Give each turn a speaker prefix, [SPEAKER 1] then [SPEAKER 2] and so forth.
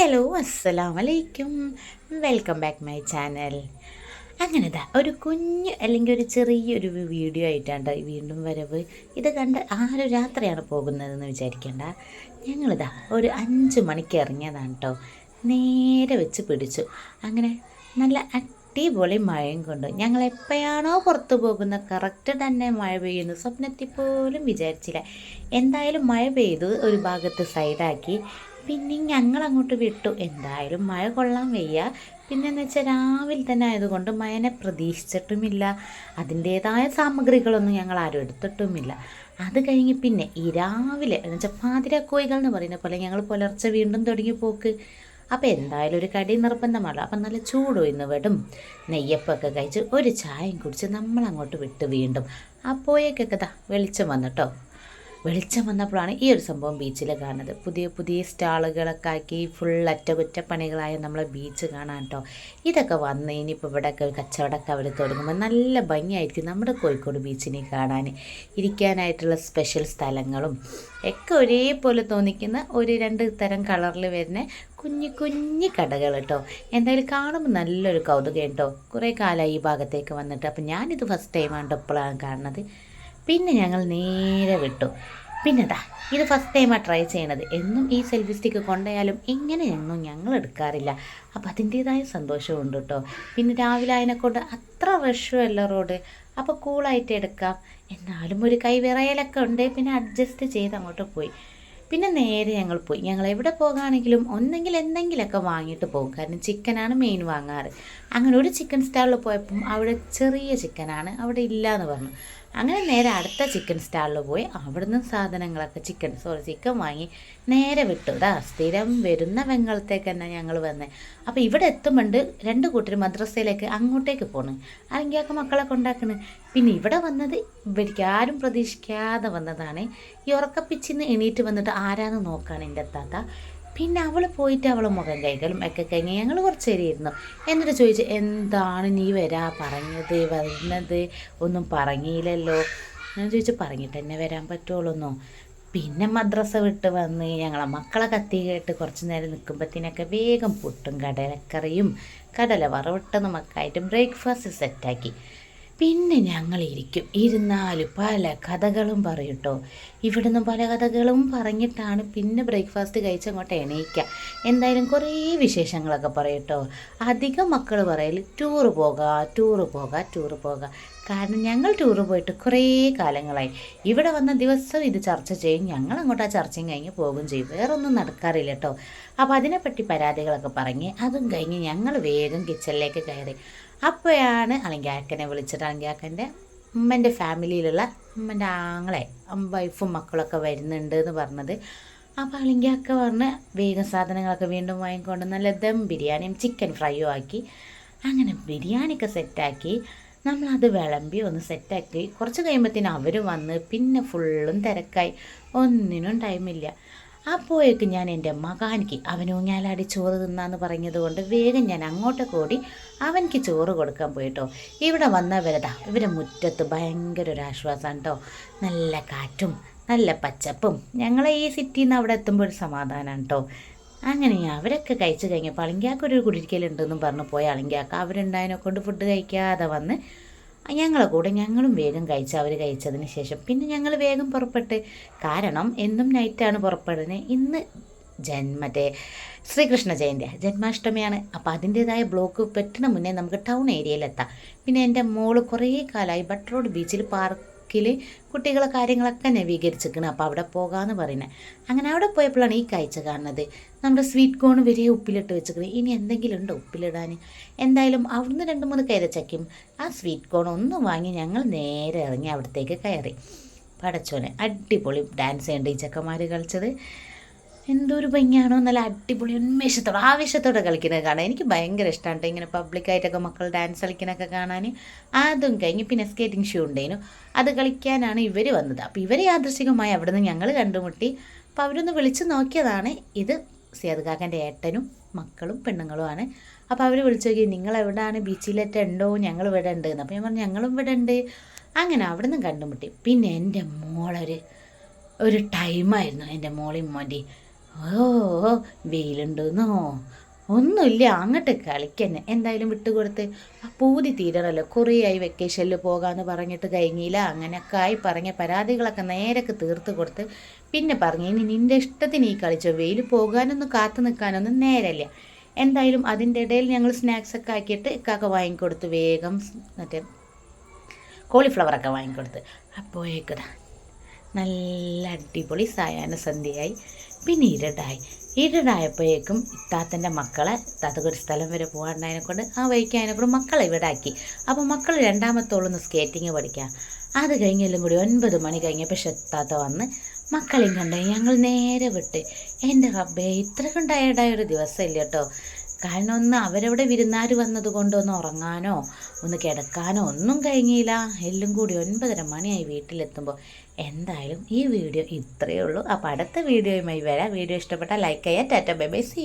[SPEAKER 1] Hello അസ്സലാം വലൈക്കും welcome back my channel. അങ്ങനെ ഇതാ ഒരു കുഞ്ഞ് അല്ലെങ്കിൽ ഒരു ചെറിയൊരു വീഡിയോ ആയിട്ടാണ് വീണ്ടും വരവ്. ഇത് കണ്ട് ആരും രാത്രിയാണ് പോകുന്നതെന്ന് വിചാരിക്കേണ്ട. ഞങ്ങളിതാ ഒരു അഞ്ച് മണിക്ക് ഇറങ്ങിയതാണ് കേട്ടോ നേരെ വെച്ച് പിടിച്ചു. അങ്ങനെ നല്ല അടിപൊളി മഴയും കൊണ്ട്. ഞങ്ങൾ എപ്പോഴാണോ പുറത്തു പോകുന്ന കറക്റ്റ് തന്നെ മഴ പെയ്യുന്നു. സ്വപ്നത്തിൽ പോലും വിചാരിച്ചില്ല. എന്തായാലും മഴ പെയ്തു ഒരു ഭാഗത്ത് സൈഡാക്കി പിന്നെ ഞങ്ങൾ അങ്ങോട്ട് വിട്ടു. എന്തായാലും മഴ കൊള്ളാൻ വയ്യ. പിന്നെന്ന് വെച്ചാൽ രാവിലെ തന്നെ ആയതുകൊണ്ട് മഴനെ പ്രതീക്ഷിച്ചിട്ടുമില്ല. അതിന്റേതായ സാമഗ്രികളൊന്നും ഞങ്ങൾ ആരും എടുത്തിട്ടുമില്ല. അത് കഴിഞ്ഞ് പിന്നെ ഈ രാവിലെ എന്ന് വെച്ചാൽ പാതിരാക്കോയികൾ എന്ന് പറയുന്ന പോലെ ഞങ്ങൾ പുലർച്ചെ വീണ്ടും തുടങ്ങി പോക്ക്. അപ്പോൾ എന്തായാലും ഒരു കടി നിർബന്ധമല്ലോ അപ്പം നല്ല ചൂടൊയിന്ന് വിടും. നെയ്യപ്പൊക്കെ കഴിച്ച് ഒരു ചായയും കുടിച്ച് നമ്മൾ അങ്ങോട്ട് വിട്ട് വീണ്ടും. അപ്പോഴേക്കൊക്കെ ദാ വെളിച്ചം വന്നിട്ടോ വെളിച്ചം വന്നപ്പോഴാണ് ഈ ഒരു സംഭവം ബീച്ചിൽ കാണുന്നത്. പുതിയ പുതിയ സ്റ്റാളുകളൊക്കെ ആക്കി ഫുൾ അറ്റകുറ്റപ്പണികളായ നമ്മളെ ബീച്ച് കാണാൻ കേട്ടോ ഇതൊക്കെ വന്ന് ഇനിയിപ്പോൾ ഇവിടെയൊക്കെ ഒരു കച്ചവടമൊക്കെ അവർ തുടങ്ങുമ്പോൾ നല്ല ഭംഗിയായിരിക്കും നമ്മുടെ കോഴിക്കോട് ബീച്ചിനെ കാണാൻ ഇരിക്കാനായിട്ടുള്ള സ്പെഷ്യൽ സ്ഥലങ്ങളും ഒക്കെ ഒരേപോലെ തോന്നിക്കുന്ന ഒരു രണ്ട് തരം കളറിൽ വരുന്ന കുഞ്ഞു കുഞ്ഞു കടകൾ കേട്ടോ എന്തായാലും കാണുമ്പോൾ നല്ലൊരു കൗതുകം കേട്ടോ കുറേ കാലമായി ഈ ഭാഗത്തേക്ക് വന്നിട്ട്. അപ്പം ഞാനിത് ഫസ്റ്റ് ടൈമാണ് ഇപ്പോഴാണ് കാണുന്നത്. പിന്നെ ഞങ്ങൾ നേരെ വിട്ടു. പിന്നെ ദാ ഇത് ഫസ്റ്റ് ടൈമാണ് ട്രൈ ചെയ്യണത്. എന്നും ഈ സെൽഫി സ്റ്റിക്ക് കൊണ്ടുപോയാലും ഇങ്ങനെയൊന്നും ഞങ്ങൾ എടുക്കാറില്ല. അപ്പോൾ അതിന്റേതായ സന്തോഷമുണ്ട് കേട്ടോ. പിന്നെ രാവിലെ അതിനെക്കൊണ്ട് അത്ര റഷും റോഡ്. അപ്പോൾ കൂളായിട്ട് എടുക്കാം. എന്നാലും ഒരു കൈ വിറയലൊക്കെ ഉണ്ട്. പിന്നെ അഡ്ജസ്റ്റ് ചെയ്ത് അങ്ങോട്ട് പോയി. പിന്നെ നേരെ ഞങ്ങൾ പോയി. ഞങ്ങൾ എവിടെ പോകുകയാണെങ്കിലും ഒന്നെങ്കിൽ എന്തെങ്കിലുമൊക്കെ വാങ്ങിയിട്ട് പോകും. കാരണം ചിക്കനാണ് മെയിൻ വാങ്ങാറ്. അങ്ങനെ ഒരു ചിക്കൻ സ്റ്റാളിൽ പോയപ്പം അവിടെ ചെറിയ ചിക്കനാണ് അവിടെ ഇല്ല എന്ന് പറഞ്ഞു. അങ്ങനെ നേരെ അടുത്ത ചിക്കൻ സ്റ്റാളിൽ പോയി അവിടുന്ന് സാധനങ്ങളൊക്കെ ചിക്കൻ സോറി ചിക്കൻ വാങ്ങി നേരെ വിട്ടു. ഇതാ സ്ഥിരം വരുന്ന വെങ്ങളത്തേക്ക് തന്നെ ഞങ്ങൾ വന്നേ. അപ്പോൾ ഇവിടെ എത്തുമ്പോണ്ട് രണ്ട് കൂട്ടർ മദ്രസയിലേക്ക് അങ്ങോട്ടേക്ക് പോണ്. അല്ലെങ്കിൽ ഒക്കെ മക്കളെ കൊണ്ടാക്കണ് പിന്നെ ഇവിടെ വന്നത് ഇവർക്ക് ആരും പ്രതീക്ഷിക്കാതെ വന്നതാണ്. ഈ ഉറക്കപ്പിച്ചിന്ന് എണീറ്റ് വന്നിട്ട് ആരാന്ന് നോക്കാണ് എന്റെ താത്ത. പിന്നെ അവൾ പോയിട്ട് അവൾ മുഖം കൈകളും ഒക്കെ കഴിഞ്ഞ് ഞങ്ങൾ കുറച്ച് നേരം ഇരുന്നു. എന്നിട്ട് ചോദിച്ചു എന്താണ് നീ വരാ? പറഞ്ഞത് വരുന്നത് ഒന്നും പറഞ്ഞില്ലല്ലോ. ഞാൻ ചോദിച്ചു പറഞ്ഞിട്ട് തന്നെ വരാൻ പറ്റുള്ളൂന്നോ പിന്നെ മദ്രസ വിട്ട് വന്ന് ഞങ്ങളെ മക്കളെ കത്തി കേട്ട് കുറച്ച് നേരം നിൽക്കുമ്പോഴത്തേനൊക്കെ വേഗം പുട്ടും കടലക്കറിയും കടല വറവിട്ടെന്ന് ആയിട്ട് ബ്രേക്ക്ഫാസ്റ്റ് സെറ്റാക്കി പിന്നെ ഞങ്ങൾ ഇരിക്കും. ഇരുന്നാൽ പല കഥകളും പറയട്ടോ ഇവിടുന്ന് പല കഥകളും പറഞ്ഞിട്ടാണ് പിന്നെ ബ്രേക്ക്ഫാസ്റ്റ് കഴിച്ചങ്ങോട്ട് എണീക്കുക എന്തായാലും കുറേ വിശേഷങ്ങളൊക്കെ പറയട്ടോ അധികം മക്കൾ പറയൽ ടൂറ് പോകാം ടൂറ് പോകാം ടൂറ് പോകാം. കാരണം ഞങ്ങൾ ടൂർ പോയിട്ട് കുറേ കാലങ്ങളായി. ഇവിടെ വന്ന ദിവസം ഇത് ചർച്ച ചെയ്യും. ഞങ്ങൾ അങ്ങോട്ട് ആ ചർച്ചയും കഴിഞ്ഞ് പോകും ചെയ്യും. വേറൊന്നും നടക്കാറില്ല കേട്ടോ അപ്പോൾ അതിനെപ്പറ്റി പരാതികളൊക്കെ പറഞ്ഞ് അതും കഴിഞ്ഞ് ഞങ്ങൾ വേഗം കിച്ചണിലേക്ക് കയറി. അപ്പോഴാണ് അലങ്കാക്കനെ വിളിച്ചിട്ട് അലങ്കാക്കന്റെ ഉമ്മന്റെ ഫാമിലിയിലുള്ള ഉമ്മന്റെ ആങ്ങളെ വൈഫും മക്കളൊക്കെ വരുന്നുണ്ട് എന്ന് പറഞ്ഞത്. അപ്പോൾ അലിങ്കാക്ക പറഞ്ഞ് വേഗം സാധനങ്ങളൊക്കെ വീണ്ടും വാങ്ങിക്കൊണ്ട് നല്ല ദം ബിരിയാണിയും ചിക്കൻ ഫ്രൈയും ആക്കി. അങ്ങനെ ബിരിയാണിയൊക്കെ സെറ്റാക്കി നമ്മളത് വിളമ്പി ഒന്ന് സെറ്റാക്കി. കുറച്ച് കഴിയുമ്പോഴത്തേനും അവർ വന്ന് പിന്നെ ഫുള്ളും തിരക്കായി. ഒന്നിനും ടൈമില്ല അപ്പോഴേക്ക് ഞാൻ എന്റെ മകാനിക്ക് അവന് ഊഞ്ഞാലാടി ചോറ് തിന്നാന്ന് പറഞ്ഞതുകൊണ്ട് വേഗം ഞാൻ അങ്ങോട്ട് കൂടി അവനിക്ക് ചോറ് കൊടുക്കാൻ പോയിട്ടോ. ഇവിടെ വന്നവരതാ ഇവരെ മുറ്റത്ത് ഭയങ്കര ഒരു ആശ്വാസമാണ് കേട്ടോ നല്ല കാറ്റും നല്ല പച്ചപ്പും. ഞങ്ങളെ ഈ സിറ്റിയിൽ നിന്ന് അവിടെ എത്തുമ്പോൾ ഒരു സമാധാനമാണ് കേട്ടോ അങ്ങനെ അവരൊക്കെ കഴിച്ചു കഴിഞ്ഞപ്പോൾ അളിങ്കാക്കൊരു കുടിരിക്കലുണ്ടെന്നും പറഞ്ഞു പോയ അളിങ്കാക്ക അവരുണ്ടായതിനെ കൊണ്ട് ഫുഡ് കഴിക്കാതെ വന്ന് ഞങ്ങളെ കൂടെ ഞങ്ങളും വേഗം കഴിച്ച് അവർ കഴിച്ചതിന് ശേഷം പിന്നെ ഞങ്ങൾ വേഗം പുറപ്പെട്ട്. കാരണം എന്നും നൈറ്റാണ് പുറപ്പെടുന്നത് ഇന്ന് ജൻ മറ്റേ ശ്രീകൃഷ്ണ ജയന്തി ജന്മാഷ്ടമിയാണ്. അപ്പോൾ അതിന്റേതായ ബ്ലോക്ക് പറ്റുന്ന മുന്നേ നമുക്ക് ടൗൺ ഏരിയയിലെത്താം പിന്നെ എന്റെ മോൾ കുറേ കാലമായി ബട്ട് ബീച്ചിൽ ബീച്ചിൽ പാർക്കിൽ കുട്ടികളെ കാര്യങ്ങളൊക്കെ നവീകരിച്ചിരിക്കണം. അപ്പോൾ അവിടെ പോകാമെന്ന് പറയുന്നത്. അങ്ങനെ അവിടെ പോയപ്പോഴാണ് ഈ കാഴ്ച കാണുന്നത്. നമ്മുടെ സ്വീറ്റ് കോൺ വരെ ഉപ്പിലിട്ട് വെച്ചിരിക്കുന്നത് ഇനി എന്തെങ്കിലും ഉണ്ടോ ഉപ്പിലിടാൻ? എന്തായാലും അവിടുന്ന് രണ്ട് മൂന്ന് കയറച്ചക്കും ആ സ്വീറ്റ് കോൺ ഒന്ന് വാങ്ങി ഞങ്ങൾ നേരെ ഇറങ്ങി അവിടത്തേക്ക് കയറി. പടച്ചോനെ അടിപൊളി ഡാൻസ് ചെയ്യേണ്ട ഈ ചെക്കന്മാർ കളിച്ചത്. എന്തൊരു ഭംഗിയാണോ. നല്ല അടിപൊളി ഉന്മേഷത്തോടെ ആവേശത്തോടെ കളിക്കുന്നത് കാണാൻ. എനിക്ക് ഭയങ്കര ഇഷ്ടമാണ് ഇങ്ങനെ പബ്ലിക്കായിട്ടൊക്കെ മക്കൾ ഡാൻസ് കളിക്കുന്നൊക്കെ കാണാൻ. അതും കഴിഞ്ഞ് പിന്നെ സ്കേറ്റിംഗ് ഷൂ ഉണ്ടായിരുന്നു അത് കളിക്കാനാണ് ഇവർ വന്നത്. അപ്പോൾ ഇവരെ യാദൃശികമായി അവിടെ നിന്ന് ഞങ്ങൾ കണ്ടുമുട്ടി. അപ്പോൾ അവരൊന്ന് വിളിച്ച് നോക്കിയതാണ്. ഇത് സിയാദ് കാക്കന്റെ ഏട്ടനും മക്കളും പെണ്ണുങ്ങളുമാണ്. അപ്പോൾ അവർ വിളിച്ചു നോക്കി നിങ്ങൾ എവിടെയാണ് ബീച്ചിലേറ്റ് ഉണ്ടോ? ഞങ്ങൾ ഇവിടെ ഉണ്ട്. അപ്പോൾ ഞാൻ പറഞ്ഞു ഞങ്ങളും ഇവിടെ ഉണ്ട്. അങ്ങനെ അവിടെ നിന്ന് കണ്ടുമുട്ടി. പിന്നെ എന്റെ മോളൊരു ഒരു ടൈമായിരുന്നു എന്റെ മോളിയും മോന്റെയും. ഓ വെയിലുണ്ടെന്നോ? ഒന്നുമില്ല അങ്ങോട്ട് കളിക്കന്നെ. എന്തായാലും വിട്ടുകൊടുത്ത്. പൂതി തീരണല്ലോ. കുറേ ആയി വെക്കേഷനിൽ പോകാമെന്ന് പറഞ്ഞിട്ട് കഴിഞ്ഞില്ല. അങ്ങനെയൊക്കെ ആയി പറഞ്ഞ പരാതികളൊക്കെ നേരൊക്കെ തീർത്ത് കൊടുത്ത്. പിന്നെ പറഞ്ഞു ഇനി നിന്റെ ഇഷ്ടത്തിന് ഈ കളിച്ചോ? വെയിൽ പോകാനൊന്നും കാത്തു നിൽക്കാനൊന്നും നേരല്ല. എന്തായാലും അതിന്റെ ഇടയിൽ ഞങ്ങൾ സ്നാക്സൊക്കെ ആക്കിയിട്ട് ഇക്കാക്ക വാങ്ങിക്കൊടുത്ത് വേഗം മറ്റേ കോളിഫ്ലവറൊക്കെ വാങ്ങിക്കൊടുത്ത്. അപ്പോഴേക്കതാ നല്ല അടിപൊളി സായാഹ്ന സന്ധ്യയായി. പിന്നെ ഇരുടായി. ഇരുടായപ്പോഴേക്കും ഇത്താത്തന്റെ മക്കളെ ഇത്താത്തക്ക് ഒരു സ്ഥലം വരെ പോകാണ്ടതിനെ കൊണ്ട് ആ വഴിക്ക് അതിനെ മക്കളെ ഇവിടാക്കി. അപ്പോൾ മക്കൾ രണ്ടാമത്തോളൊന്ന് സ്കേറ്റിങ് പഠിക്കാം. അത് കഴിഞ്ഞെല്ലാം കൂടി ഒൻപത് മണി കഴിഞ്ഞപ്പോൾ ഷെത്താത്ത വന്ന് മക്കളെയും കണ്ടു? ഞങ്ങൾ നേരെ വിട്ട്. എന്റെ റബ്ബേ ഇത്ര ടയർഡായ ഒരു ദിവസമില്ല കേട്ടോ. കാരണം ഒന്ന് അവരവിടെ വിരുന്നാർ വന്നതുകൊണ്ട് കൊണ്ടൊന്ന് ഉറങ്ങാനോ ഒന്ന് കിടക്കാനോ ഒന്നും കഴിഞ്ഞില്ല. എല്ലാം കൂടി ഒൻപതര മണിയായി വീട്ടിലെത്തുമ്പോൾ എന്തായാലും ഈ വീഡിയോ ഇത്രയേ ഉള്ളൂ. അപ്പോൾ അടുത്ത വീഡിയോയുമായി വരാം. വീഡിയോ ഇഷ്ടപ്പെട്ടാൽ ലൈക്ക് ചെയ്യാം ടാറ്റ ബൈ ബൈ സി